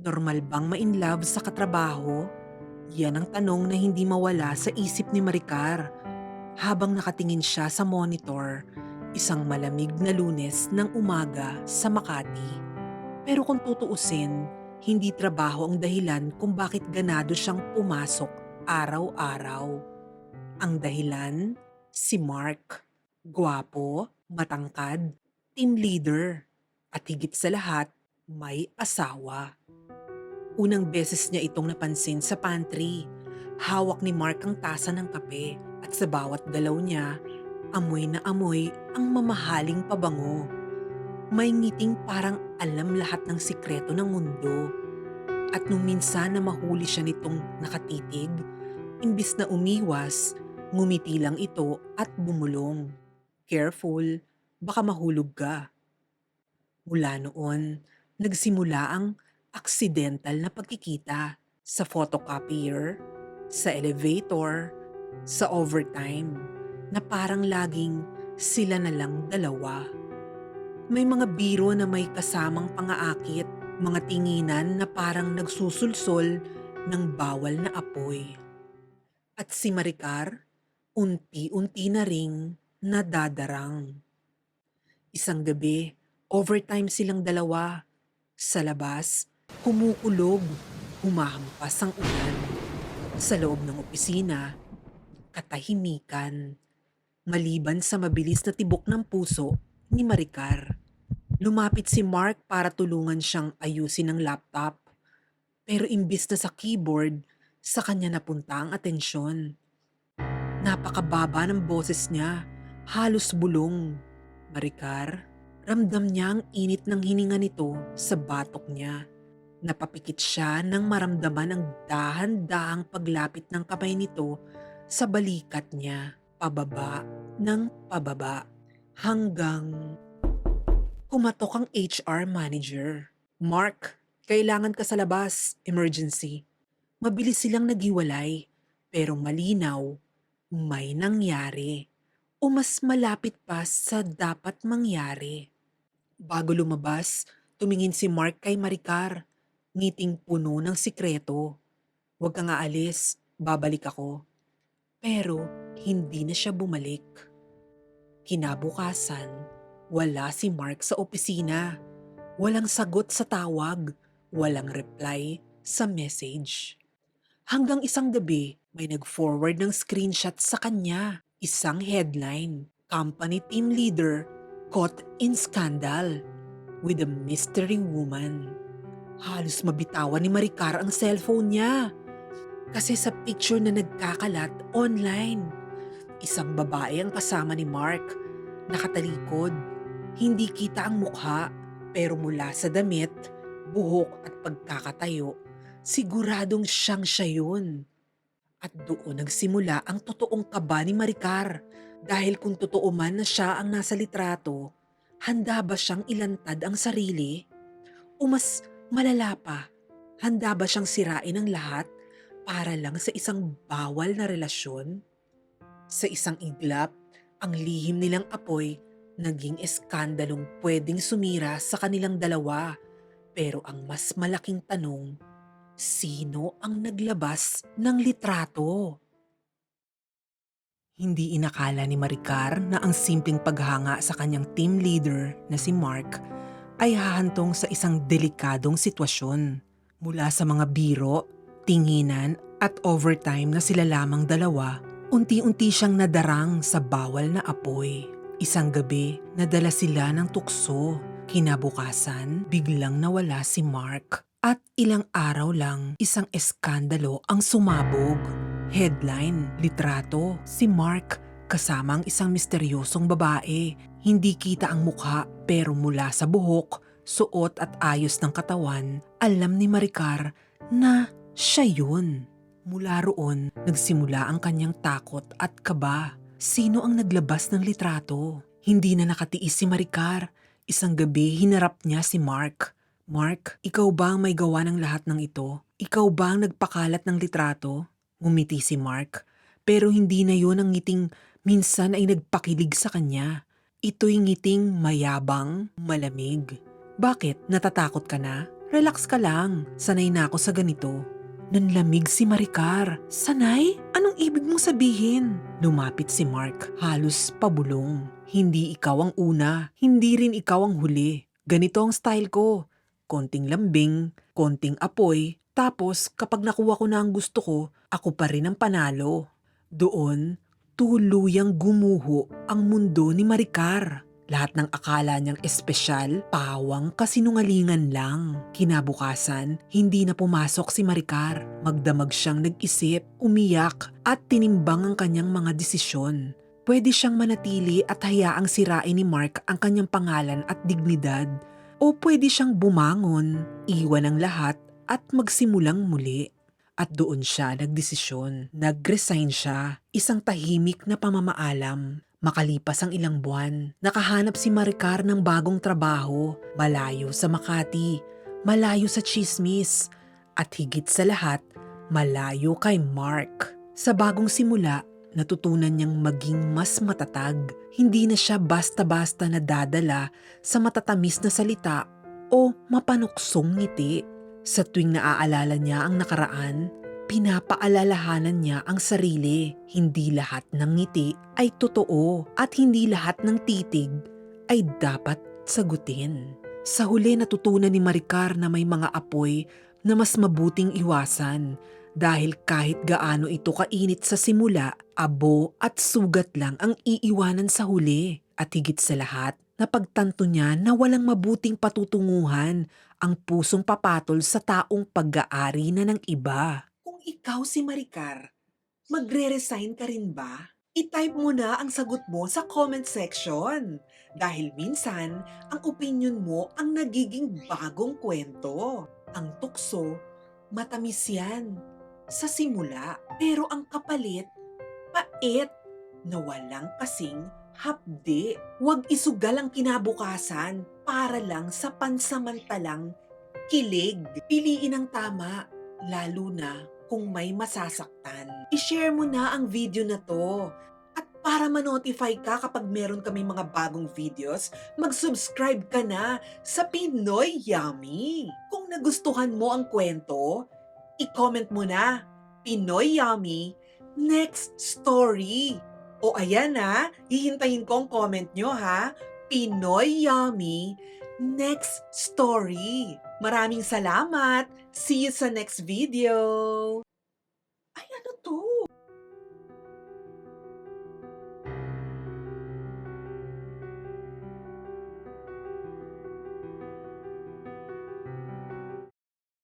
Normal bang ma-inlove sa katrabaho? Yan ang tanong na hindi mawala sa isip ni Maricar habang nakatingin siya sa monitor, isang malamig na lunes ng umaga sa Makati. Pero kung tutuusin, hindi trabaho ang dahilan kung bakit ganado siyang pumasok araw-araw. Ang dahilan, si Mark. Gwapo, matangkad, team leader, at higit sa lahat, may asawa. Unang beses niya itong napansin sa pantry. Hawak ni Mark ang tasa ng kape at sa bawat galaw niya, amoy na amoy ang mamahaling pabango. May ngiting parang alam lahat ng sikreto ng mundo. At nung minsan na mahuli siya nitong nakatitig, imbis na umiwas, ngumiti lang ito at bumulong. Careful, baka mahulog ka. Mula noon, nagsimula ang aksidental na pagkikita sa photocopier, sa elevator, sa overtime, na parang laging sila na lang dalawa. May mga biro na may kasamang pangaakit, mga tinginan na parang nagsusulsol ng bawal na apoy. At si Maricar, unti-unti na ring nadadarang. Isang gabi, overtime silang dalawa. Sa labas, kumukulog, humahampas ang ulan. Sa loob ng opisina, katahimikan. Maliban sa mabilis na tibok ng puso ni Maricar. Lumapit si Mark para tulungan siyang ayusin ang laptop. Pero imbis na sa keyboard, sa kanya napunta ang atensyon. Napakababa ng boses niya, halos bulong. Maricar, ramdam niya ang init ng hininga nito sa batok niya. Napapikit siya nang maramdaman ang dahan-dahang paglapit ng kamay nito sa balikat niya, pababa ng pababa, hanggang kumatok ang HR manager. Mark, kailangan ka sa labas, emergency. Mabilis silang naghiwalay, pero malinaw, may nangyari. O mas malapit pa sa dapat mangyari. Bago lumabas, tumingin si Mark kay Maricar, ngiting puno ng sikreto. Huwag ka nga alis, babalik ako. Pero hindi na siya bumalik. Kinabukasan, wala si Mark sa opisina. Walang sagot sa tawag, walang reply sa message. Hanggang isang gabi, may nag-forward ng screenshot sa kanya. Isang headline, Company Team Leader Caught in Scandal with a Mystery Woman. Halos mabitawan ni Maricar ang cellphone niya. Kasi sa picture na nagkakalat online, isang babae ang kasama ni Mark, nakatalikod. Hindi kita ang mukha, pero mula sa damit, buhok at pagkakatayo, siguradong siyang siya yun. At doon nagsimula ang totoong kaba ni Maricar. Dahil kung totoo man na siya ang nasa litrato, handa ba siyang ilantad ang sarili? O mas malala pa, handa ba siyang sirain ang lahat para lang sa isang bawal na relasyon? Sa isang iglap, ang lihim nilang apoy naging eskandalong pwedeng sumira sa kanilang dalawa. Pero ang mas malaking tanong, sino ang naglabas ng litrato? Hindi inakala ni Maricar na ang simpleng paghanga sa kanyang team leader na si Mark ay hahantong sa isang delikadong sitwasyon. Mula sa mga biro, tinginan at overtime na sila lamang dalawa, unti-unti siyang nadarang sa bawal na apoy. Isang gabi, nadala sila ng tukso. Kinabukasan, biglang nawala si Mark. At ilang araw lang, isang eskandalo ang sumabog. Headline, litrato, si Mark kasama ang isang misteryosong babae. Hindi kita ang mukha pero mula sa buhok, suot at ayos ng katawan, alam ni Maricar na siya yun. Mula roon, nagsimula ang kanyang takot at kaba. Sino ang naglabas ng litrato? Hindi na nakatiis si Maricar. Isang gabi, hinarap niya si Mark. Mark, ikaw ba ang may gawa ng lahat ng ito? Ikaw ba ang nagpakalat ng litrato? Ngumiti si Mark. Pero hindi na yun ang ngiting minsan ay nagpakilig sa kanya. Ito'y ngiting mayabang, malamig. Bakit? Natatakot ka na? Relax ka lang. Sanay na ako sa ganito. Nanlamig si Maricar. Sanay? Anong ibig mong sabihin? Lumapit si Mark, halos pabulong. Hindi ikaw ang una, hindi rin ikaw ang huli. Ganito ang style ko. Konting lambing, konting apoy, tapos kapag nakuha ko na ang gusto ko, ako pa rin ang panalo. Doon, tuluyang gumuho ang mundo ni Maricar. Lahat ng akala niyang espesyal, pawang kasinungalingan lang. Kinabukasan, hindi na pumasok si Maricar. Magdamag siyang nag-isip, umiyak, at tinimbang ang kanyang mga desisyon. Pwede siyang manatili at hayaang sirain ni Mark ang kanyang pangalan at dignidad. O pwede siyang bumangon, iwan ang lahat at magsimulang muli. At doon siya nagdesisyon. Nag-resign siya, isang tahimik na pamamaalam. Makalipas ang ilang buwan, nakahanap si Maricar ng bagong trabaho, malayo sa Makati, malayo sa chismis, at higit sa lahat, malayo kay Mark. Sa bagong simula, natutunan niyang maging mas matatag. Hindi na siya basta-basta nadadala sa matatamis na salita o mapanuksong ngiti. Sa tuwing naaalala niya ang nakaraan, pinapaalalahanan niya ang sarili. Hindi lahat ng ngiti ay totoo at hindi lahat ng titig ay dapat sagutin. Sa huli natutunan ni Maricar na may mga apoy na mas mabuting iwasan dahil kahit gaano ito kainit sa simula, abo at sugat lang ang iiwanan sa huli. At higit sa lahat, napagtanto niya na walang mabuting patutunguhan ang pusong papatol sa taong pag-aari na ng iba. Kung ikaw si Maricar, magre-resign ka rin ba? I-type mo na ang sagot mo sa comment section. Dahil minsan, ang opinion mo ang nagiging bagong kwento. Ang tukso, matamis yan sa simula. Pero ang kapalit, pait na walang kasing hapdi. Huwag isugal ang kinabukasan para lang sa pansamantalang kilig. Piliin ang tama, lalo na kung may masasaktan. I-share mo na ang video na to. At para ma-notify ka kapag meron kami mga bagong videos, mag-subscribe ka na sa Pinoy Yummy. Kung nagustuhan mo ang kwento, i-comment mo na Pinoy Yummy next story. O ayan ha, hihintayin ko ang comment nyo ha. Pinoy Yummy Next Story. Maraming salamat. See you sa next video. Ay, ano to?